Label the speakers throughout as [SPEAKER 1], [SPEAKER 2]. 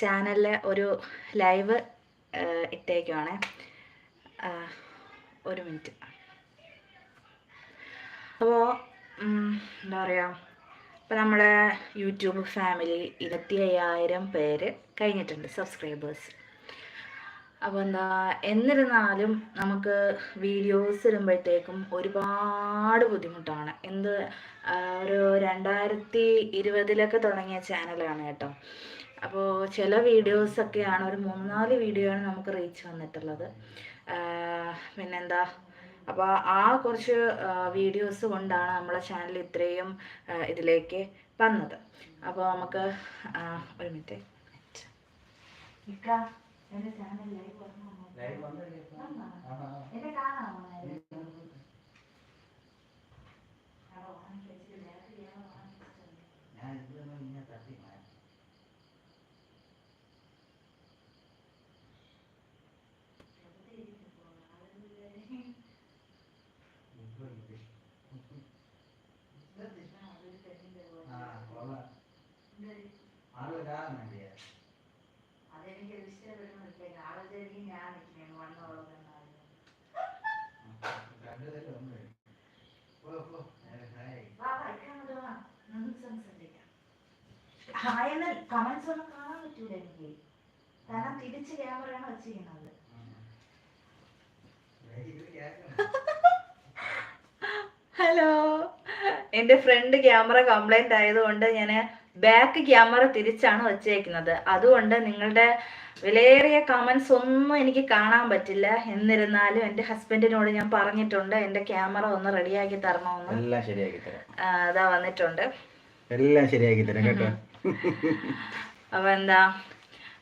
[SPEAKER 1] ചാനലിൽ ഒരു ലൈവ് ഇട്ടേക്കുവാണ്. ഒരു മിനിറ്റ്. അപ്പോൾ എന്താ പറയുക ഇപ്പോൾ നമ്മുടെ യൂട്യൂബ് ഫാമിലി ഇരുപത്തി അയ്യായിരം പേര് കഴിഞ്ഞിട്ടുണ്ട് സബ്സ്ക്രൈബേഴ്സ്. അപ്പോൾ എന്താ എന്നിരുന്നാലും നമുക്ക് വീഡിയോസ് ഇടുമ്പോഴത്തേക്കും ഒരുപാട് ബുദ്ധിമുട്ടാണ്. എന്ത് ഒരു രണ്ടായിരത്തി ഇരുപതിലൊക്കെ തുടങ്ങിയ ചാനലാണ് കേട്ടോ. അപ്പോൾ ചില വീഡിയോസൊക്കെയാണ് ഒരു മൂന്ന് നാല് വീഡിയോ ആണ് നമുക്ക് റീച്ച് വന്നിട്ടുള്ളത്. പിന്നെന്താ? അപ്പോൾ ആ കുറച്ച് വീഡിയോസ് കൊണ്ടാണ് നമ്മളെ ചാനൽ ഇത്രയും ഇതിലേക്ക് വന്നത്. അപ്പോൾ നമുക്ക് ഒരു മിനിറ്റ് ഇക്ക, എന്റെ ചാനൽ ലൈവ് വന്നു? എന്നെ കാണാമോ അതെനിക്ക് ഇഷ്ടപ്പെടുന്നില്ല ആളുടെ ഞാൻ. ഹായെന്ന് കമന്റ്സ് ഒന്നും കാണാൻ പറ്റൂല എനിക്ക്. കാരണം തിരിച്ച് ക്യാമറയാണ് വെച്ചിരിക്കുന്നത് ഹലോ. എന്റെ ഫ്രണ്ട് ക്യാമറ കംപ്ലൈന്റ് ആയതുകൊണ്ട് ഞാൻ ബാക്ക് ക്യാമറ തിരിച്ചാണ് വെച്ചേക്കുന്നത്. അതുകൊണ്ട് നിങ്ങളുടെ വിലയേറിയ കമൻസ് ഒന്നും എനിക്ക് കാണാൻ പറ്റില്ല. എന്നിരുന്നാലും എന്റെ ഹസ്ബൻഡിനോട് ഞാൻ പറഞ്ഞിട്ടുണ്ട് എന്റെ ക്യാമറ ഒന്ന് റെഡിയാക്കി തരണമെന്ന്
[SPEAKER 2] എല്ലാം ശരിയാക്കി തരാം.
[SPEAKER 1] അതാ വന്നിട്ടുണ്ട്.
[SPEAKER 2] എല്ലാം ശരിയാക്കി തരാം കേട്ടോ.
[SPEAKER 1] അപ്പൊ എന്താ?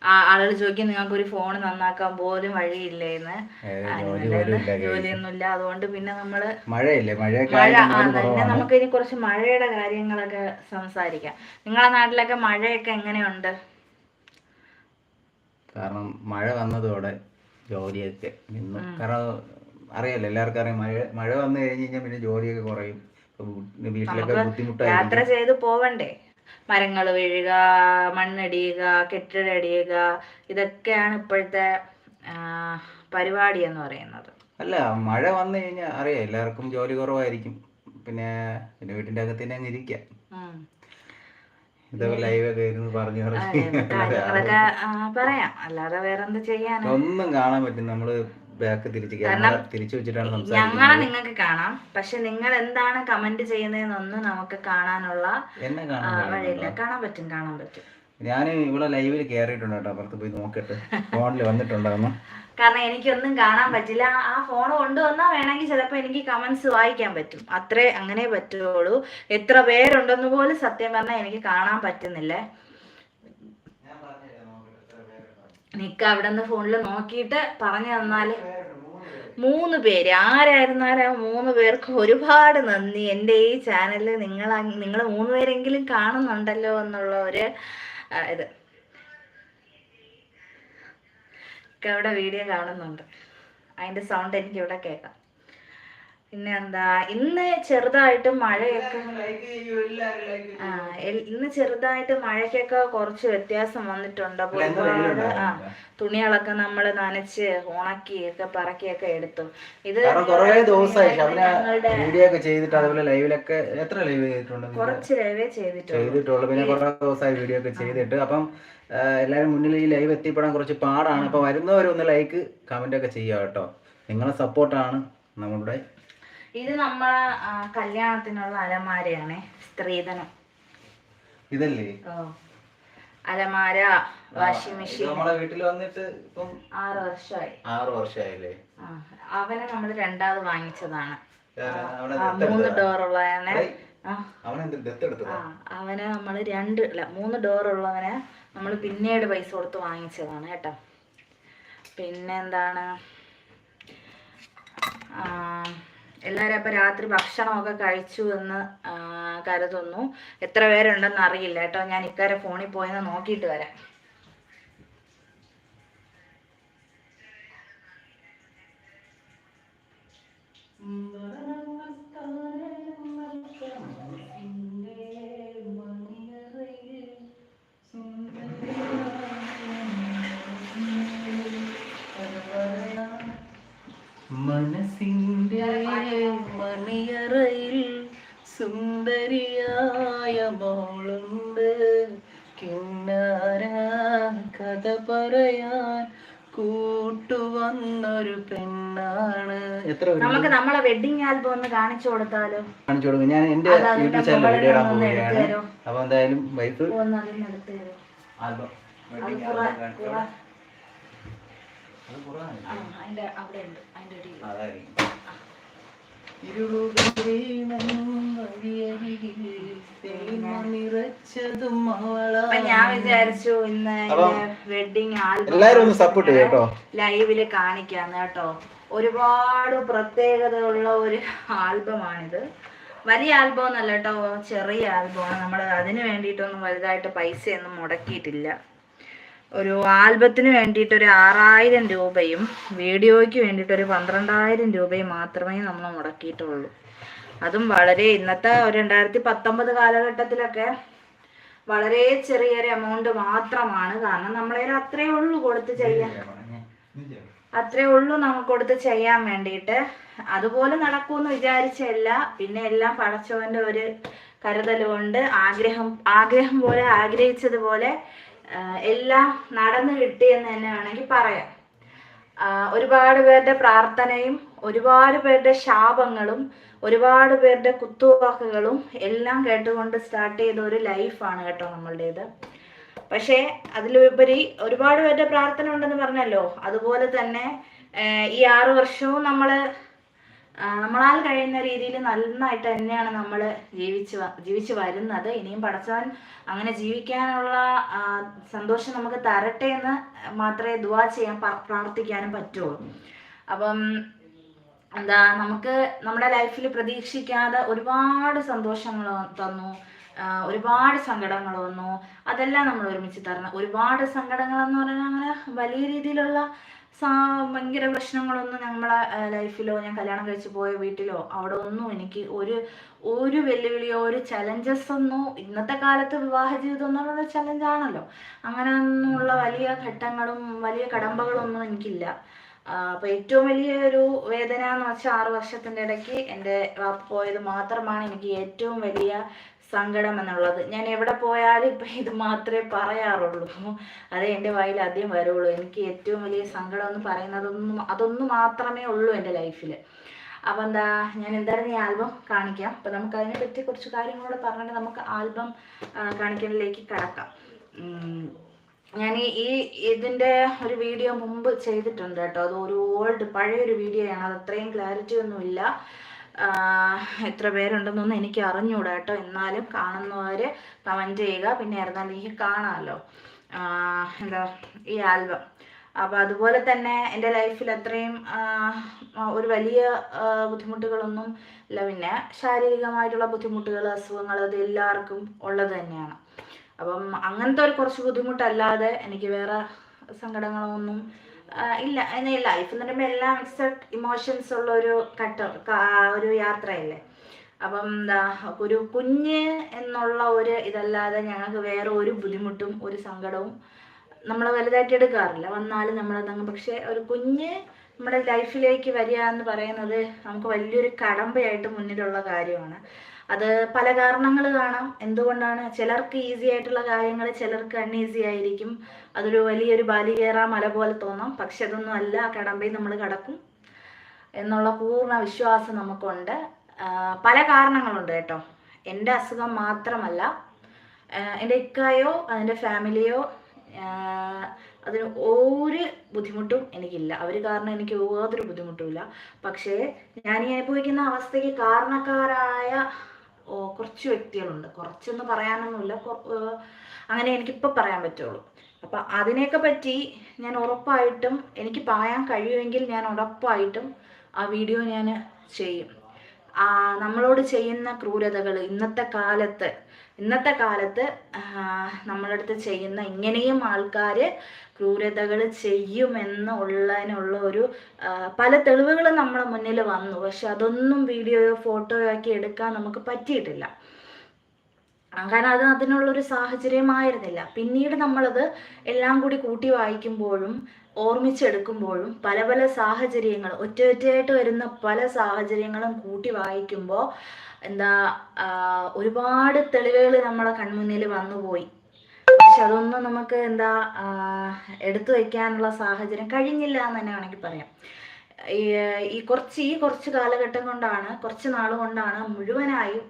[SPEAKER 1] ആളുകൾ ചോദിക്കും നിങ്ങൾക്ക് ഒരു ഫോൺ നന്നാക്കാൻ പോലും വഴിയില്ലേന്ന്? ജോലിയൊന്നുമില്ല. അതുകൊണ്ട് പിന്നെ നമ്മൾ
[SPEAKER 2] മഴയില്ലേ?
[SPEAKER 1] മഴ തന്നെ നമുക്ക് ഇനി കുറച്ച് മഴയുടെ കാര്യങ്ങളൊക്കെ സംസാരിക്കാം. നിങ്ങളുടെ നാട്ടിലൊക്കെ മഴയൊക്കെ എങ്ങനെയുണ്ട്?
[SPEAKER 2] കാരണം മഴ വന്നതോടെ ജോലിയൊക്കെ നിന്നു. കാരണം അറിയാലോ എല്ലാവർക്കും അറിയാം മഴ മഴ വന്നു കഴിഞ്ഞ് കഴിഞ്ഞാൽ പിന്നെ ജോലിയൊക്കെ കുറയും. വീട്ടിലൊക്കെ ബുദ്ധിമുട്ടായി
[SPEAKER 1] യാത്ര ചെയ്ത് പോവണ്ടേ? മരങ്ങൾ വീഴുക മണ്ണടിയുക കെട്ടിടടിയുക ഇതൊക്കെയാണ് ഇപ്പോഴത്തെ പരിപാടി എന്ന് പറയുന്നത്.
[SPEAKER 2] അല്ല മഴ വന്നു കഴിഞ്ഞാൽ അറിയാം എല്ലാവർക്കും ജോലി കുറവായിരിക്കും. പിന്നെ പിന്നെ വീട്ടിന്റെ അകത്ത് തന്നെ അങ്ങ് ഇരിക്കാം.
[SPEAKER 1] പറയാം. അല്ലാതെ വേറെന്ത് ചെയ്യാൻ
[SPEAKER 2] ഒന്നും കാണാൻ പറ്റും നമ്മൾ ബാക്ക് തിരിച്ച് ക്യാമറ തിരിച്ചു വെച്ചിട്ടാണ്
[SPEAKER 1] ഞങ്ങളെ നിങ്ങൾക്ക് കാണാം. പക്ഷെ നിങ്ങൾ എന്താണ് കമന്റ് ചെയ്യുന്നതെന്നൊന്നും നമുക്ക് കാണാനുള്ള വഴിയില്ല. കാണാൻ പറ്റും കാണാൻ പറ്റും.
[SPEAKER 2] ഞാൻ ഇവിടെ ലൈവിൽ കയറിയിട്ടുണ്ട് കേട്ടോ. അപ്പുറത്ത് പോയി നോക്കട്ടെ ഫോണിൽ വന്നിട്ടുണ്ടായിരുന്നു.
[SPEAKER 1] കാരണം എനിക്കൊന്നും കാണാൻ പറ്റില്ല. ആ ഫോൺ കൊണ്ടുവന്നാൽ വേണമെങ്കിൽ ചിലപ്പോൾ എനിക്ക് കമന്റ്സ് വായിക്കാൻ പറ്റും. അത്രേ അങ്ങനെ പറ്റുള്ളൂ. എത്ര പേരുണ്ടെന്ന് പോലും സത്യം പറഞ്ഞാൽ എനിക്ക് കാണാൻ പറ്റുന്നില്ലേ. നിക്ക അവിടെ നിന്ന് ഫോണിൽ നോക്കിയിട്ട് പറഞ്ഞു തന്നാൽ മൂന്ന് പേര്. ആരായിരുന്നാലും ആ മൂന്ന് പേർക്ക് ഒരുപാട് നന്ദി. എന്റെ ഈ ചാനൽ നിങ്ങൾ നിങ്ങൾ മൂന്ന് പേരെങ്കിലും കാണുന്നുണ്ടല്ലോ എന്നുള്ള ഒരു ഇത്. അവിടെ വീഡിയോ കാണുന്നുണ്ട്. അതിന്റെ സൗണ്ട് എനിക്ക് ഇവിടെ കേൾക്കാം പിന്നെ എന്താ ഇന്ന് ചെറുതായിട്ട് മഴയൊക്കെ ആ ഇന്ന് ചെറുതായിട്ട് മഴയ്ക്കൊക്കെ കുറച്ച് വ്യത്യാസം വന്നിട്ടുണ്ട്. അപ്പൊ ഒരുപാട് ആ തുണികളൊക്കെ നമ്മൾ നനച്ച് ഉണക്കി ഒക്കെ പറക്കിയൊക്കെ എടുത്തു. ഇത്
[SPEAKER 2] ചെയ്തിട്ട് അതുപോലെ ലൈവിലൊക്കെ എത്ര ലൈവ് ചെയ്തിട്ടുണ്ട്
[SPEAKER 1] കുറച്ച് ലൈവേ ചെയ്തിട്ടുള്ളൂ.
[SPEAKER 2] ചെയ്തിട്ടുള്ളൂ. പിന്നെ കുറെ ദിവസമായി വീഡിയോ ഒക്കെ ചെയ്തിട്ട്. അപ്പം എല്ലാവരും മുന്നിൽ ഈ ലൈവ് എത്തിപ്പെടാൻ കുറച്ച് പാടാണ്. അപ്പൊ വരുന്നവരൊന്ന് ലൈക്ക് കമന്റ് ഒക്കെ ചെയ്യാം കേട്ടോ. നിങ്ങളെ സപ്പോർട്ടാണ് നമ്മുടെ
[SPEAKER 1] ഇത് നമ്മളെ കല്യാണത്തിനുള്ള അലമാരയാണ് സ്ത്രീധനം.
[SPEAKER 2] ഇതല്ലേ?
[SPEAKER 1] അലമാര വാഷിംഗ് മെഷീൻ.
[SPEAKER 2] നമ്മളെ വീട്ടിൽ വന്നിട്ട് ഇപ്പം
[SPEAKER 1] ആറ് വർഷമായി
[SPEAKER 2] ആറ് വർഷമായില്ലേ
[SPEAKER 1] അവനെ നമ്മൾ രണ്ടാമത് വാങ്ങിച്ചതാണ്. മൂന്ന് ഡോറുള്ളവനെ അവനെ നമ്മൾ രണ്ട് അല്ല മൂന്ന് ഡോറുള്ളവനെ നമ്മൾ പിന്നീട് പൈസ കൊടുത്ത് വാങ്ങിച്ചതാണ് കേട്ടോ. പിന്നെന്താണ്? ആ, എല്ലാവരും അപ്പം രാത്രി ഭക്ഷണമൊക്കെ കഴിച്ചു എന്ന് കരുതുന്നു. എത്ര പേരുണ്ടെന്ന് അറിയില്ല കേട്ടോ. ഞാൻ ഇക്കാരെ ഫോണിൽ പോയെന്ന് നോക്കിയിട്ട് വരാം.
[SPEAKER 2] സുന്ദരിയായ മോളുണ്ട്. കിണ്ണാര കഥ പറയാൻ കൂട്ടുവന്നൊരു പെണ്ണാണ്. എത്ര?
[SPEAKER 1] നമുക്ക് നമ്മളെ വെഡിങ് ആൽബം ഒന്ന് കാണിച്ചു കൊടുത്താലോ?
[SPEAKER 2] കാണിച്ചു കൊടുക്കും. ഞാൻ എന്റെ യൂട്യൂബ് ചാനൽ വീഡിയോ ഇടാൻ പോവുകയാണ്? അപ്പൊ എന്തായാലും വൈഫ്
[SPEAKER 1] ഒന്ന് അതിന് എടുത്ത് തരോ?
[SPEAKER 2] ആൽബം
[SPEAKER 1] അതിന്റെ അവിടെ ഉണ്ട്. അതിന്റെ അപ്പൊ ഞാൻ വിചാരിച്ചു ഇന്ന് വെഡിങ്
[SPEAKER 2] എല്ലാരും ഒന്ന് സപ്പോർട്ട് കേട്ടോ.
[SPEAKER 1] ലൈവിൽ കാണിക്കാന്ന് കേട്ടോ. ഒരുപാട് പ്രത്യേകതയുള്ള ഒരു ആൽബമാണിത്. വലിയ ആൽബം ഒന്നല്ല കേട്ടോ ചെറിയ ആൽബമാണ്. നമ്മൾ അതിന് വേണ്ടിയിട്ടൊന്നും വലുതായിട്ട് പൈസയൊന്നും മുടക്കിയിട്ടില്ല. ഒരു ആൽബത്തിന് വേണ്ടിയിട്ട് ഒരു ആറായിരം രൂപയും വീഡിയോയ്ക്ക് വേണ്ടിയിട്ട് ഒരു പന്ത്രണ്ടായിരം രൂപയും മാത്രമേ നമ്മൾ മുടക്കിയിട്ടുള്ളൂ. അതും വളരെ ഇന്നത്തെ രണ്ടായിരത്തി പത്തൊമ്പത് കാലഘട്ടത്തിലൊക്കെ വളരെ ചെറിയൊരു എമൗണ്ട് മാത്രമാണ്. കാരണം നമ്മളതിൽ അത്രേ ഉള്ളൂ കൊടുത്ത് ചെയ്യാൻ. അത്രേ ഉള്ളൂ നമുക്ക് കൊടുത്ത് ചെയ്യാൻ വേണ്ടിയിട്ട്. അതുപോലെ നടക്കുമെന്ന് വിചാരിച്ചല്ല പിന്നെ എല്ലാം പടച്ചവന്റെ ഒരു കരുതൽ കൊണ്ട് ആഗ്രഹം ആഗ്രഹം പോലെ ആഗ്രഹിച്ചതുപോലെ എല്ലാം നടന്നു കിട്ടിയെന്ന് തന്നെ വേണമെങ്കിൽ പറയാം. ഒരുപാട് പേരുടെ പ്രാർത്ഥനയും ഒരുപാട് പേരുടെ ശാപങ്ങളും ഒരുപാട് പേരുടെ കുത്തുവാക്കുകളും എല്ലാം കേട്ടുകൊണ്ട് സ്റ്റാർട്ട് ചെയ്ത ഒരു ലൈഫാണ് കേട്ടോ നമ്മളുടേത്. പക്ഷേ അതിലുപരി ഒരുപാട് പേരുടെ പ്രാർത്ഥന ഉണ്ടെന്ന് പറഞ്ഞല്ലോ. അതുപോലെ തന്നെ ഈ ആറ് വർഷവും നമ്മൾ നമ്മളാൽ കഴിയുന്ന രീതിയിൽ നന്നായിട്ട് തന്നെയാണ് നമ്മൾ ജീവിച്ച് ജീവിച്ച് വരുന്നത്. ഇനിയും പടച്ചവൻ അങ്ങനെ ജീവിക്കാനുള്ള സന്തോഷം നമുക്ക് തരട്ടെ എന്ന് മാത്രമേ ദുവാ ചെയ്യാൻ പ്രാർത്ഥിക്കാനും പറ്റുള്ളൂ. അപ്പം എന്താ നമുക്ക് നമ്മുടെ ലൈഫിൽ പ്രതീക്ഷിക്കാതെ ഒരുപാട് സന്തോഷങ്ങൾ തന്നു ഒരുപാട് സങ്കടങ്ങൾ വന്നു. അതെല്ലാം നമ്മൾ ഒരുമിച്ച് തരണം. ഒരുപാട് സങ്കടങ്ങൾ എന്ന് പറഞ്ഞാൽ അങ്ങനെ വലിയ രീതിയിലുള്ള ഭയങ്കര പ്രശ്നങ്ങളൊന്നും നമ്മളെ ലൈഫിലോ ഞാൻ കല്യാണം കഴിച്ച് പോയ വീട്ടിലോ അവിടെ ഒന്നും എനിക്ക് ഒരു ഒരു വെല്ലുവിളിയോ ഒരു ചലഞ്ചസ് ഒന്നോ ഇന്നത്തെ കാലത്ത് വിവാഹ ജീവിതം എന്നുള്ള ചലഞ്ചാണല്ലോ അങ്ങനെ ഒന്നുമുള്ള വലിയ ഘട്ടങ്ങളും വലിയ കടമ്പകളൊന്നും എനിക്കില്ല. ആ, അപ്പൊ ഏറ്റവും വലിയ ഒരു വേദന എന്ന് വെച്ചാൽ ആറു വർഷത്തിന്റെ ഇടയ്ക്ക് എന്റെ വാപ്പ പോയത് മാത്രമാണ് എനിക്ക് ഏറ്റവും വലിയ സങ്കടം എന്നുള്ളത്. ഞാൻ എവിടെ പോയാലും ഇപ്പൊ ഇത് മാത്രമേ പറയാറുള്ളൂ. അതേ എന്റെ വായിൽ ആദ്യം വരുള്ളൂ. എനിക്ക് ഏറ്റവും വലിയ സങ്കടം എന്ന് പറയുന്നതൊന്നും അതൊന്നും മാത്രമേ ഉള്ളൂ എന്റെ ലൈഫിൽ. അപ്പോൾ എന്താ ഞാൻ എന്തായാലും ഈ ആൽബം കാണിക്കാം. അപ്പോൾ നമുക്ക് അതിനെ പറ്റി കുറച്ച് കാര്യങ്ങളോട് പറഞ്ഞിട്ട് നമുക്ക് ആൽബം കാണിക്കുന്നതിലേക്ക് കടക്കാം. ഞാൻ ഈ ഇതിന്റെ ഒരു വീഡിയോ മുമ്പ് ചെയ്തിട്ടുണ്ട് കേട്ടോ. അത് ഒരു ഓൾഡ് പഴയൊരു വീഡിയോയാണ് അത് അത്രയും ക്ലാരിറ്റി ഒന്നും ഇല്ല. എത്ര പേരുണ്ടെന്നൊന്നും എനിക്ക് അറിഞ്ഞൂടാ കേട്ടോ. എന്നാലും കാണുന്നവർ കമന്റ് ചെയ്യുക. പിന്നെ ആയിരുന്നാലും എനിക്ക് കാണാമല്ലോ. എന്താ ഈ ആൽബം അപ്പോൾ അതുപോലെ തന്നെ എന്റെ ലൈഫിൽ അത്രയും ഒരു വലിയ ബുദ്ധിമുട്ടുകളൊന്നും ഇല്ല. പിന്നെ ശാരീരികമായിട്ടുള്ള ബുദ്ധിമുട്ടുകൾ അസുഖങ്ങൾ അത് എല്ലാവർക്കും ഉള്ളത് തന്നെയാണ്. അപ്പം അങ്ങനത്തെ ഒരു കുറച്ച് ബുദ്ധിമുട്ടല്ലാതെ എനിക്ക് വേറെ സങ്കടങ്ങളൊന്നും ഇല്ല. എന്ന ലൈഫ് എന്ന് പറയുമ്പോൾ എല്ലാം മിക്സഡ് ഇമോഷൻസ് ഉള്ള ഒരു ഘട്ട ഒരു യാത്രയല്ലേ. അപ്പം എന്താ ഒരു കുഞ്ഞ് എന്നുള്ള ഒരു ഇതല്ലാതെ ഞങ്ങൾക്ക് വേറെ ഒരു ബുദ്ധിമുട്ടും ഒരു സങ്കടവും നമ്മൾ വലുതായിട്ട് എടുക്കാറില്ല. വന്നാലും നമ്മളതങ്ങ് പക്ഷേ ഒരു കുഞ്ഞ് നമ്മുടെ ലൈഫിലേക്ക് വരിക എന്ന് പറയുന്നത് നമുക്ക് വലിയൊരു കടമ്പയായിട്ട് മുന്നിലുള്ള കാര്യമാണ്. അത് പല കാരണങ്ങൾ കാണാം. എന്തുകൊണ്ടാണ്? ചിലർക്ക് ഈസി ആയിട്ടുള്ള കാര്യങ്ങൾ ചിലർക്ക് അൺഈസി ആയിരിക്കും. അതൊരു വലിയൊരു ബാലികേറാ മല പോലെ തോന്നാം. പക്ഷെ അതൊന്നും അല്ല. കടമ്പയിൽ നമ്മൾ കടക്കും എന്നുള്ള പൂർണ വിശ്വാസം നമുക്കുണ്ട്. പല കാരണങ്ങളുണ്ട് കേട്ടോ. എന്റെ അസുഖം മാത്രമല്ല എന്റെ ഇക്കായോ അതിന്റെ ഫാമിലിയോ അതിന് ഒരു ബുദ്ധിമുട്ടും എനിക്കില്ല. അവർ കാരണം എനിക്ക് യാതൊരു ബുദ്ധിമുട്ടുമില്ല. പക്ഷേ ഞാൻ ഈ അനുഭവിക്കുന്ന അവസ്ഥയ്ക്ക് കാരണക്കാരായ കുറച്ച് വ്യക്തികളുണ്ട്. കുറച്ചൊന്നും പറയാനൊന്നുമില്ല. അങ്ങനെ എനിക്കിപ്പോൾ പറയാൻ പറ്റുള്ളൂ. അപ്പം അതിനെയൊക്കെ പറ്റി ഞാൻ ഉറപ്പായിട്ടും എനിക്ക് പറയാൻ കഴിയുമെങ്കിൽ ഞാൻ ഉറപ്പായിട്ടും ആ വീഡിയോ ഞാൻ ചെയ്യും. നമ്മളോട് ചെയ്യുന്ന ക്രൂരതകൾ ഇന്നത്തെ കാലത്ത് ഇന്നത്തെ കാലത്ത് നമ്മളടുത്ത് ചെയ്യുന്ന ഇങ്ങനെയും ആൾക്കാർ ക്രൂരതകൾ ചെയ്യുമെന്നുള്ളതിനുള്ള ഒരു പല തെളിവുകളും നമ്മളെ മുന്നിൽ വന്നു. പക്ഷെ അതൊന്നും വീഡിയോയോ ഫോട്ടോയോ ആക്കി എടുക്കാൻ നമുക്ക് പറ്റിയിട്ടില്ല. കാരണം അത് അതിനുള്ളൊരു സാഹചര്യമായിരുന്നില്ല. പിന്നീട് നമ്മളത് എല്ലാം കൂടി കൂട്ടി വായിക്കുമ്പോഴും ഓർമ്മിച്ചെടുക്കുമ്പോഴും പല പല സാഹചര്യങ്ങൾ ഒറ്റ ഒറ്റയായിട്ട് വരുന്ന പല സാഹചര്യങ്ങളും കൂട്ടി വായിക്കുമ്പോൾ എന്താ ഒരുപാട് തെളിവുകൾ നമ്മളെ കൺമുന്നിൽ വന്നുപോയി. പക്ഷെ അതൊന്നും നമുക്ക് എന്താ എടുത്തു വയ്ക്കാനുള്ള സാഹചര്യം കഴിഞ്ഞില്ല എന്ന് തന്നെ വേണമെങ്കിൽ പറയാം. ഈ കുറച്ച് ഈ കുറച്ച് കാലഘട്ടം കൊണ്ടാണ് കുറച്ച് നാൾ കൊണ്ടാണ് മുഴുവനായും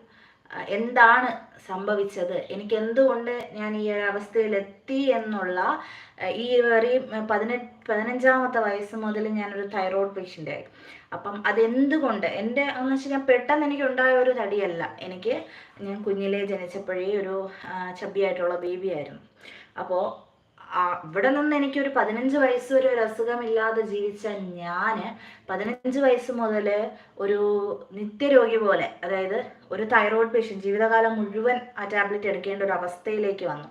[SPEAKER 1] എന്താണ് സംഭവിച്ചത്? എനിക്ക് എന്തുകൊണ്ട് ഞാൻ ഈ ഒരു അവസ്ഥയിലെത്തി എന്നുള്ള ഈ വെറി പതിനെട്ട് പതിനഞ്ചാമത്തെ വയസ്സ് മുതൽ ഞാനൊരു തൈറോയ്ഡ് പേഷ്യന്റ് ആയി. അപ്പം അതെന്തുകൊണ്ട്? എന്റെ എന്ന് വെച്ചാൽ ഞാൻ പെട്ടെന്ന് എനിക്ക് ഉണ്ടായ ഒരു തടിയല്ല. എനിക്ക് ഞാൻ കുഞ്ഞിലെ ജനിച്ചപ്പോഴേ ഒരു ചബിയായിട്ടുള്ള ചബ്ബിയായിട്ടുള്ള ബേബി ആയിരുന്നു. അപ്പോൾ ഇവിടെ നിന്ന് എനിക്കൊരു പതിനഞ്ച് വയസ്സ് വരെ ഒരു അസുഖമില്ലാതെ ജീവിച്ച ഞാൻ പതിനഞ്ച് വയസ്സ് മുതൽ ഒരു നിത്യരോഗി പോലെ അതായത് ഒരു തൈറോയ്ഡ് പേഷ്യന്റ് ജീവിതകാലം മുഴുവൻ ആ ടാബ്ലറ്റ് എടുക്കേണ്ട ഒരു അവസ്ഥയിലേക്ക് വന്നു.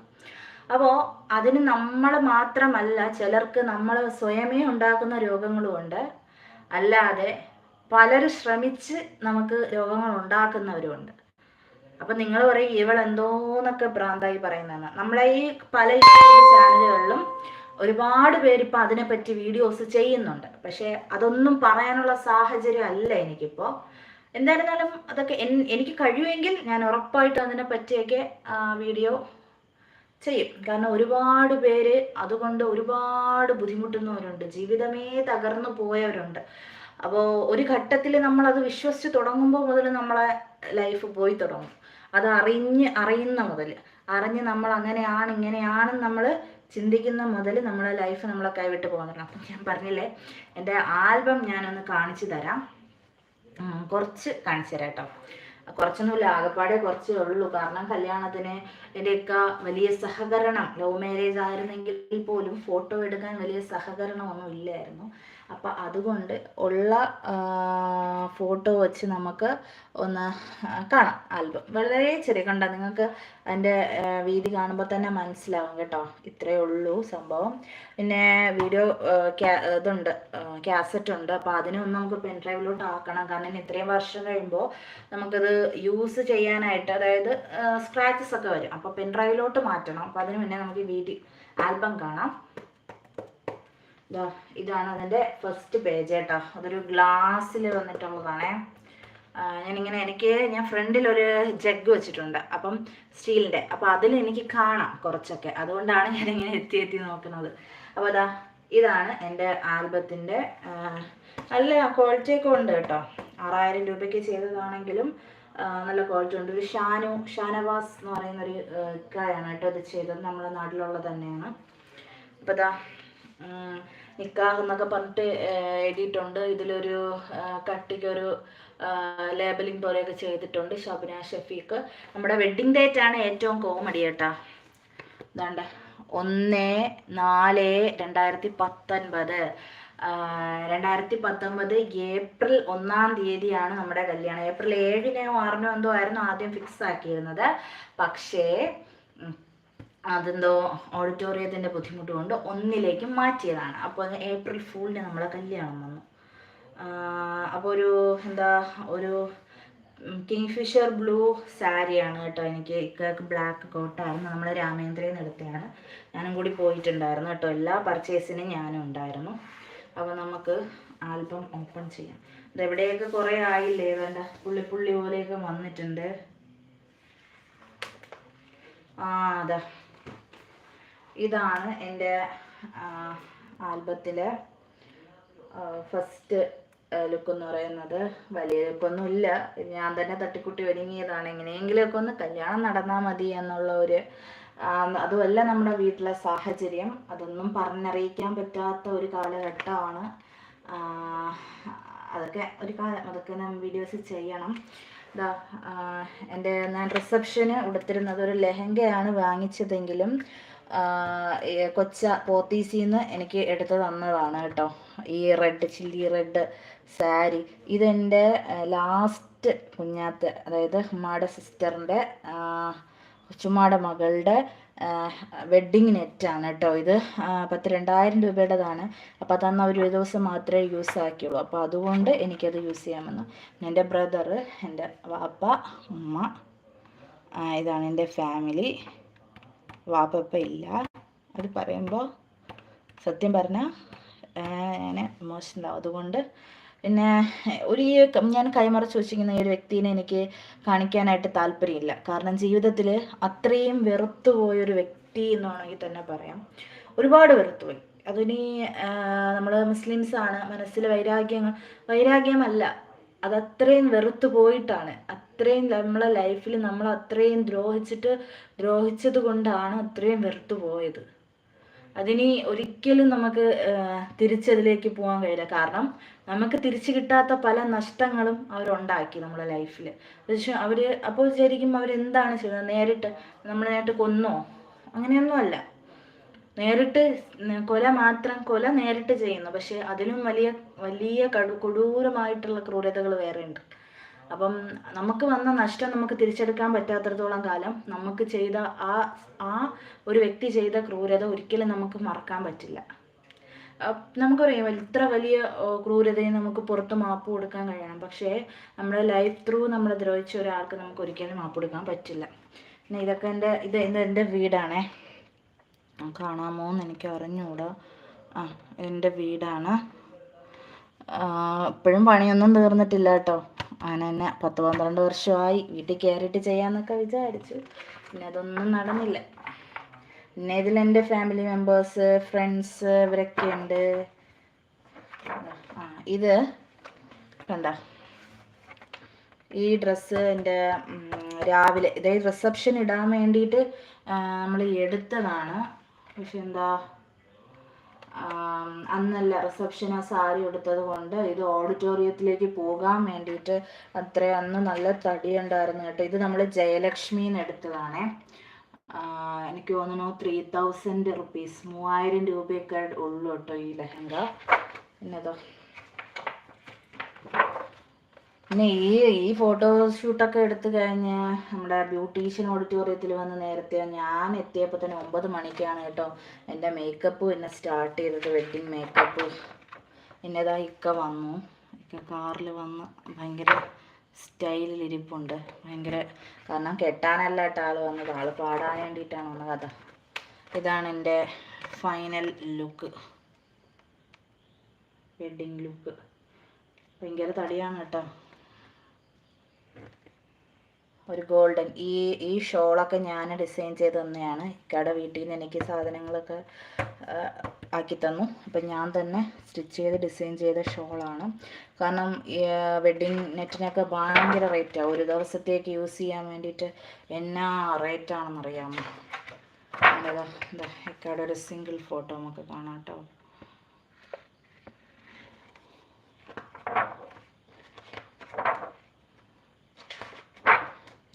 [SPEAKER 1] അപ്പോൾ അതിന് നമ്മൾ മാത്രമല്ല ചിലർക്ക് നമ്മൾ സ്വയമേ ഉണ്ടാക്കുന്ന രോഗങ്ങളുമുണ്ട് അല്ലാതെ പലരും ശ്രമിച്ച് നമുക്ക് രോഗങ്ങൾ ഉണ്ടാക്കുന്നവരുമുണ്ട് അപ്പം നിങ്ങൾ പറയും ഇവൾ എന്തോന്നൊക്കെ ഭ്രാന്തായി പറയുന്നതാണ്. നമ്മളെ ഈ പല ചാനലുകളിലും ഒരുപാട് പേര് അതിനെ അതിനെപ്പറ്റി വീഡിയോസ് ചെയ്യുന്നുണ്ട്. പക്ഷെ അതൊന്നും പറയാനുള്ള സാഹചര്യം അല്ല എനിക്കിപ്പോ. എന്തായിരുന്നാലും അതൊക്കെ എനിക്ക് കഴിയുമെങ്കിൽ ഞാൻ ഉറപ്പായിട്ടും അതിനെ പറ്റിയൊക്കെ വീഡിയോ ചെയ്യും. കാരണം ഒരുപാട് പേര് അതുകൊണ്ട് ഒരുപാട് ബുദ്ധിമുട്ടുന്നവരുണ്ട്. ജീവിതമേ തകർന്നു പോയവരുണ്ട്. അപ്പോൾ ഒരു ഘട്ടത്തിൽ നമ്മൾ അത് വിശ്വസിച്ച് തുടങ്ങുമ്പോൾ മുതൽ നമ്മളെ ലൈഫ് പോയി തുടങ്ങും. അത് അറിഞ്ഞ് അറിയുന്ന മുതൽ അറിഞ്ഞ് നമ്മൾ അങ്ങനെയാണ് ഇങ്ങനെയാണെന്ന് നമ്മൾ ചിന്തിക്കുന്ന മുതൽ നമ്മളെ ലൈഫ് നമ്മളെ കൈവിട്ട് പോകാൻ അപ്പം ഞാൻ പറഞ്ഞില്ലേ എന്റെ ആൽബം ഞാനൊന്ന് കാണിച്ചു തരാം. കുറച്ച് കാണിച്ചു തരാം കേട്ടോ. കുറച്ചൊന്നുമില്ല ആകപ്പാടെ കുറച്ചേ ഉള്ളൂ. കാരണം കല്യാണത്തിന് എന്റെയൊക്കെ വലിയ സഹകരണം ലവ് മാരേജ് ആയിരുന്നെങ്കിൽ പോലും ഫോട്ടോ എടുക്കാൻ വലിയ സഹകരണമൊന്നും ഇല്ലായിരുന്നു. അപ്പം അതുകൊണ്ട് ഉള്ള ഫോട്ടോ വെച്ച് നമുക്ക് ഒന്ന് കാണാം ആൽബം. വളരെ ചെറിയ കണ്ട? നിങ്ങൾക്ക് അതിന്റെ വീതി കാണുമ്പോൾ തന്നെ മനസ്സിലാവും കേട്ടോ. ഇത്രയേ ഉള്ളൂ സംഭവം. പിന്നെ വീഡിയോ ഇതുണ്ട് ക്യാസറ്റ് ഉണ്ട് അപ്പോൾ അതിനൊന്നും നമുക്ക് പെൻ ഡ്രൈവിലോട്ട് ആക്കണം. കാരണം ഇത്രയും വർഷം കഴിയുമ്പോൾ നമുക്കത് യൂസ് ചെയ്യാനായിട്ട് അതായത് സ്ക്രാച്ചസ് ഒക്കെ വരും. അപ്പോൾ പെൻ ഡ്രൈവിലോട്ട് മാറ്റണം. അപ്പോൾ അതിന് മുന്നേ നമുക്ക് വീഡിയോ ആൽബം കാണാം. ദാ ഇതാണ് അതിന്റെ ഫസ്റ്റ് പേജ് കേട്ടോ അതൊരു ഗ്ലാസ്സിൽ വന്നിട്ടുള്ളതാണേ. ഞാനിങ്ങനെ എനിക്ക് ഞാൻ ഫ്രണ്ടിൽ ഒരു ജഗ് വെച്ചിട്ടുണ്ട് അപ്പം സ്റ്റീലിന്റെ അപ്പം അതിൽ എനിക്ക് കാണാം കുറച്ചൊക്കെ. അതുകൊണ്ടാണ് ഞാനിങ്ങനെ എത്തി എത്തി നോക്കുന്നത്. അപ്പോൾ അതാ ഇതാണ് എന്റെ ആൽബത്തിന്റെ നല്ല ക്വാളിറ്റി ഒക്കെ ഉണ്ട് കേട്ടോ. ആറായിരം രൂപയ്ക്ക് ചെയ്തതാണെങ്കിലും നല്ല ക്വാളിറ്റി ഉണ്ട്. ഒരു ഷാനു ഷാനവാസ് എന്ന് പറയുന്നൊരു ഇക്കായാണ് കേട്ടോ ഇത് ചെയ്തത്. നമ്മുടെ നാട്ടിലുള്ളത് തന്നെയാണ്. അപ്പോൾ ഇതാ ഉം, നിക്കാഹ് എന്നൊക്കെ പറഞ്ഞിട്ട് എഴുതിയിട്ടുണ്ട്. ഇതിലൊരു കട്ടിക്ക് കട്ടിക്കൊരു ലേബലിംഗ് പോലെയൊക്കെ ചെയ്തിട്ടുണ്ട് ഷബന ഷഫീഖ്. നമ്മുടെ വെഡിങ് ഡേറ്റ് ആണ് ഏറ്റവും കോമഡി കേട്ടാ ഇതാണ്ട്. ഒന്ന് നാല് രണ്ടായിരത്തി പത്തൊൻപത് രണ്ടായിരത്തി പത്തൊമ്പത് ഏപ്രിൽ ഒന്നാം തീയതിയാണ് നമ്മുടെ കല്യാണം. ഏപ്രിൽ ഏഴിനോ ആറിനോ എന്തോ ആയിരുന്നു ആദ്യം ഫിക്സ് ആക്കിയിരുന്നത്. പക്ഷേ അതെന്തോ ഓഡിറ്റോറിയത്തിന്റെ ബുദ്ധിമുട്ട് കൊണ്ട് ഒന്നിലേക്ക് മാറ്റിയതാണ്. അപ്പോൾ ഏപ്രിൽ ഫൂളിന് നമ്മളെ കല്യാണം വന്നു. അപ്പോൾ ഒരു എന്താ ഒരു കിങ് ഫിഷർ ബ്ലൂ സാരിയാണ് കേട്ടോ എനിക്ക് ഇക്കക്ക് ബ്ലാക്ക് കോട്ടായിരുന്നു നമ്മൾ രാമേന്ദ്രയിൽ നിന്ന് എടുത്തതാണ്. ഞാനും കൂടി പോയിട്ടുണ്ടായിരുന്നു കേട്ടോ. എല്ലാ പർച്ചേസിനും ഞാനും ഉണ്ടായിരുന്നു. അപ്പോൾ നമുക്ക് ആൽബം ഓപ്പൺ ചെയ്യാം. ഇതെവിടെയൊക്കെ കുറേ ആയില്ലേ? വേണ്ട പുള്ളി പോലെയൊക്കെ വന്നിട്ടുണ്ട്. ആ അതാ. ഇതാണ് എന്റെ ആൽബത്തിലെ ഫസ്റ്റ് ലുക്ക് എന്ന് പറയുന്നത്. വലിയ ലുക്കൊന്നും ഇല്ല ഞാൻ തന്നെ തട്ടിക്കുട്ടി ഒരുങ്ങിയതാണ്. എങ്ങനെയെങ്കിലുമൊക്കെ ഒന്ന് കല്യാണം നടന്നാൽ മതി എന്നുള്ള ഒരു അതുമല്ല നമ്മുടെ വീട്ടിലെ സാഹചര്യം. അതൊന്നും പറഞ്ഞറിയിക്കാൻ പറ്റാത്ത ഒരു കാലഘട്ടമാണ്. അതൊക്കെ ഒരു കാല അതൊക്കെ ഞാൻ വീഡിയോസ് ചെയ്യണം. ഇതാ എന്റെ ഞാൻ റിസപ്ഷന് ഉടുത്തിരുന്നത് ഒരു ലെഹങ്കയാണ് വാങ്ങിച്ചതെങ്കിലും കൊച്ച പോത്തീസിന്ന് എനിക്ക് എടുത്തു തന്നതാണ് കേട്ടോ. ഈ റെഡ് ചില്ലി റെഡ് സാരി. ഇതെന്റെ ലാസ്റ്റ് കുഞ്ഞാത്ത് അതായത് ഹുമാടെ സിസ്റ്ററിന്റെ കൊച്ചുമ്മാടെ മകളുടെ വെഡ്ഡിങ് നെറ്റാണ് കേട്ടോ ഇത്. പത്ത് രണ്ടായിരം രൂപയുടേതാണ്. അപ്പോൾ അവർ ഒരു ദിവസം മാത്രമേ യൂസ് ആക്കിയുള്ളൂ. അപ്പോൾ അതുകൊണ്ട് എനിക്കത് യൂസ് ചെയ്യാമെന്ന്. എന്റെ ബ്രദറ് എന്റെ വാപ്പ ഉമ്മ ഇതാണ് എന്റെ ഫാമിലി. വാപ്പപ്പ ഇല്ല അത് പറയുമ്പോൾ സത്യം പറഞ്ഞാൽ ഞാൻ ആവും അതുകൊണ്ട് പിന്നെ ഒരു ഞാൻ കൈമറച്ച് വെച്ചിരിക്കുന്ന ഈ ഒരു വ്യക്തിനെ എനിക്ക് കാണിക്കാനായിട്ട് താല്പര്യമില്ല. കാരണം ജീവിതത്തിൽ അത്രയും വെറുത്തു പോയൊരു വ്യക്തി എന്ന് വേണമെങ്കിൽ തന്നെ പറയാം. ഒരുപാട് വെറുത്തുപോയി അതിനി നമ്മൾ മുസ്ലിംസാണ് മനസ്സിൽ വൈരാഗ്യങ്ങൾ വൈരാഗ്യമല്ല. അത് അത്രയും വെറുത്തു പോയിട്ടാണ്. അത്രയും നമ്മളെ ലൈഫിൽ നമ്മൾ അത്രയും ദ്രോഹിച്ചിട്ട് ദ്രോഹിച്ചത് കൊണ്ടാണ് അത്രയും വെറുത്തു പോയത്. അതിനി ഒരിക്കലും നമുക്ക് തിരിച്ചതിലേക്ക് പോകാൻ കഴിയില്ല. കാരണം നമുക്ക് തിരിച്ചു കിട്ടാത്ത പല നഷ്ടങ്ങളും അവരുണ്ടാക്കി നമ്മളെ ലൈഫിൽ പക്ഷെ അവർ അപ്പോൾ വിചാരിക്കും അവരെന്താണ് ചെയ്യുന്നത് നേരിട്ട് നമ്മളെ നേരിട്ട് കൊന്നോ? അങ്ങനെയൊന്നുമല്ല നേരിട്ട് കൊല മാത്രം കൊല നേരിട്ട് ചെയ്യുന്നു. പക്ഷെ അതിലും വലിയ വലിയ കടു കൊടൂരമായിട്ടുള്ള ക്രൂരതകൾ വേറെ ഉണ്ട് അപ്പം നമുക്ക് വന്ന നഷ്ടം നമുക്ക് തിരിച്ചെടുക്കാൻ പറ്റാത്തടത്തോളം കാലം നമുക്ക് ചെയ്ത ആ ആ ഒരു വ്യക്തി ചെയ്ത ക്രൂരത ഒരിക്കലും നമുക്ക് മറക്കാൻ പറ്റില്ല. നമുക്കറിയാം ഇത്ര വലിയ ക്രൂരതയെ നമുക്ക് പുറത്ത് മാപ്പ് കൊടുക്കാൻ കഴിയണം. പക്ഷേ നമ്മുടെ ലൈഫ് ത്രൂ നമ്മളെ ദ്രോഹിച്ച ഒരാൾക്ക് നമുക്ക് ഒരിക്കലും മാപ്പ് കൊടുക്കാൻ പറ്റില്ല. ഇതൊക്കെ എന്റെ ഇത് എന്റെ വീടാണേ. കാണാമോ എന്ന് എനിക്ക് അറിഞ്ഞുകൂടാ ആ എന്റെ വീടാണ്. ഇപ്പോഴും പണിയൊന്നും തീർന്നിട്ടില്ല കേട്ടോ അങ്ങനെ തന്നെ പത്ത് പന്ത്രണ്ട് വർഷമായി വീട്ടിൽ കയറിയിട്ട് ചെയ്യാമെന്നൊക്കെ വിചാരിച്ചു. പിന്നെ അതൊന്നും നടന്നില്ല. പിന്നെ ഇതിൽ എന്റെ ഫാമിലി മെമ്പേഴ്സ് ഫ്രണ്ട്സ് ഇവരൊക്കെ ഉണ്ട് ആ ഇത് കണ്ട? ഈ ഡ്രസ്സ് എന്റെ രാവിലെ ഇതേ റിസപ്ഷൻ ഇടാൻ വേണ്ടിയിട്ട് നമ്മൾ എടുത്തതാണ്. പക്ഷെ എന്താ അന്നല്ല റിസപ്ഷൻ ആ സാരി എടുത്തത് കൊണ്ട് ഇത് ഓഡിറ്റോറിയത്തിലേക്ക് പോകാൻ വേണ്ടിയിട്ട് അത്ര അന്ന് നല്ല തടി ഉണ്ടായിരുന്നു കേട്ടോ. ഇത് നമ്മൾ ജയലക്ഷ്മിന്ന് എടുത്തതാണേ. എനിക്ക് തോന്നുന്നു ത്രീ തൗസൻഡ് റുപ്പീസ് മൂവായിരം രൂപയൊക്കെ ഉള്ളു കേട്ടോ ഈ ലെഹങ്ക. പിന്നെതോ പിന്നെ ഈ ഈ ഫോട്ടോഷൂട്ടൊക്കെ എടുത്തു കഴിഞ്ഞ് നമ്മുടെ ബ്യൂട്ടീഷ്യൻ ഓഡിറ്റോറിയത്തിൽ വന്ന് നേരത്തെ ഞാൻ എത്തിയപ്പോൾ തന്നെ ഒമ്പത് മണിക്കാണ് കേട്ടോ എന്റെ മേക്കപ്പ് പിന്നെ സ്റ്റാർട്ട് ചെയ്തത് വെഡ്ഡിങ് മേക്കപ്പ് എന്നതാ ഇക്ക വന്നു. ഇക്ക കാറിൽ വന്ന് ഭയങ്കര സ്റ്റൈലിൽ ഇരിപ്പുണ്ട്. ഭയങ്കര കാരണം കെട്ടാനല്ല കേട്ടോ ആൾ വന്നത്. ആൾ പാടാൻ വേണ്ടിയിട്ടാണ് വന്നത്. കഥ ഇതാണ് എന്റെ ഫൈനൽ ലുക്ക് വെഡ്ഡിങ് ലുക്ക് ഭയങ്കര തടിയാണ് കേട്ടോ. ഒരു ഗോൾഡൻ ഈ ഈ ഷോളൊക്കെ ഞാൻ ഡിസൈൻ ചെയ്ത് തന്നെയാണ്. ഇക്കയുടെ വീട്ടിൽ നിന്ന് എനിക്ക് സാധനങ്ങളൊക്കെ ആക്കി തന്നു. അപ്പം ഞാൻ തന്നെ സ്റ്റിച്ച് ചെയ്ത് ഡിസൈൻ ചെയ്ത ഷോളാണ്. കാരണം വെഡ്ഡിങ് നെറ്റിനൊക്കെ ഭയങ്കര റേറ്റാണ് ഒരു ദിവസത്തേക്ക് യൂസ് ചെയ്യാൻ വേണ്ടിയിട്ട് എന്നാ റേറ്റാണെന്നറിയാമോ? അങ്ങനെതാ എന്താ ഇക്കയുടെ ഒരു സിംഗിൾ ഫോട്ടോ നമുക്ക് കാണാം കേട്ടോ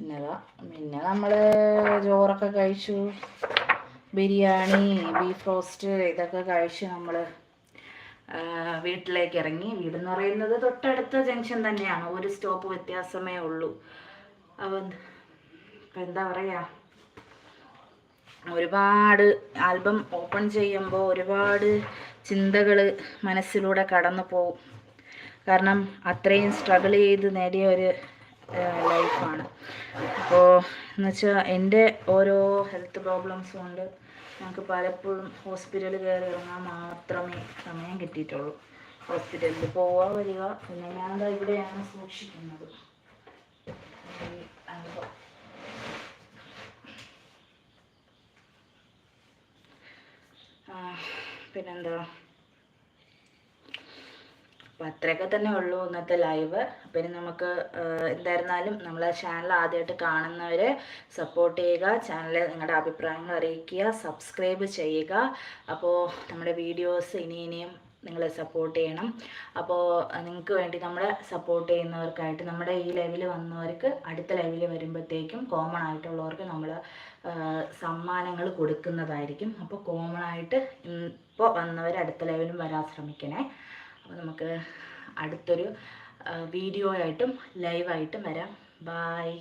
[SPEAKER 1] പിന്നെതാ പിന്നെ നമ്മൾ ചോറൊക്കെ കഴിച്ചു. ബിരിയാണി ബീഫ് റോസ്റ്റ് ഇതൊക്കെ കഴിച്ച് നമ്മൾ വീട്ടിലേക്ക് ഇറങ്ങി. വീടെന്ന് പറയുന്നത് തൊട്ടടുത്ത ജംഗ്ഷൻ തന്നെയാണ്. ഒരു സ്റ്റോപ്പ് വ്യത്യാസമേ ഉള്ളൂ. അപ്പം ഇപ്പം എന്താ പറയുക ഒരുപാട് ആൽബം ഓപ്പൺ ചെയ്യുമ്പോൾ ഒരുപാട് ചിന്തകൾ മനസ്സിലൂടെ കടന്നു പോകും. കാരണം അത്രയും സ്ട്രഗിൾ ചെയ്ത് നേടിയ ഒരു ലൈഫാണ്. അപ്പോൾ എന്ന് വെച്ചാൽ എന്റെ ഓരോ ഹെൽത്ത് പ്രോബ്ലംസ് കൊണ്ട് ഞങ്ങൾക്ക് പലപ്പോഴും ഹോസ്പിറ്റലിൽ കയറി ഇറങ്ങാൻ മാത്രമേ സമയം കിട്ടിയിട്ടുള്ളൂ. ഹോസ്പിറ്റലിൽ പോവാ വരിക. പിന്നെ ഞാനതാ ഇവിടെയാണ് സൂക്ഷിക്കുന്നത്. പിന്നെന്താ? അപ്പം അത്രയൊക്കെ തന്നെ ഉള്ളൂ ഇന്നത്തെ ലൈവ്. പിന്നെ നമുക്ക് ആ, എന്തായിരുന്നാലും നമ്മളെ ചാനൽ ആദ്യമായിട്ട് കാണുന്നവരെ സപ്പോർട്ട് ചെയ്യുക ചാനലിൽ നിങ്ങളുടെ അഭിപ്രായങ്ങൾ അറിയിക്കുക സബ്സ്ക്രൈബ് ചെയ്യുക. അപ്പോൾ നമ്മുടെ വീഡിയോസ് ഇനി ഇനിയും നിങ്ങൾ സപ്പോർട്ട് ചെയ്യണം. അപ്പോൾ നിങ്ങൾക്ക് വേണ്ടി നമ്മളെ സപ്പോർട്ട് ചെയ്യുന്നവർക്കായിട്ട് നമ്മുടെ ഈ ലൈവിൽ വന്നവർക്ക് അടുത്ത ലൈവിൽ വരുമ്പോഴത്തേക്കും കോമൺ ആയിട്ടുള്ളവർക്ക് നമ്മൾ സമ്മാനങ്ങൾ കൊടുക്കുന്നതായിരിക്കും. അപ്പോൾ കോമൺ ആയിട്ട് ഇപ്പോൾ വന്നവർ അടുത്ത ലൈവിലും വരാൻ ശ്രമിക്കണേ. അപ്പോൾ നമുക്ക് അടുത്തൊരു വീഡിയോ ആയിട്ടും ലൈവായിട്ടും വരാം. ബായ്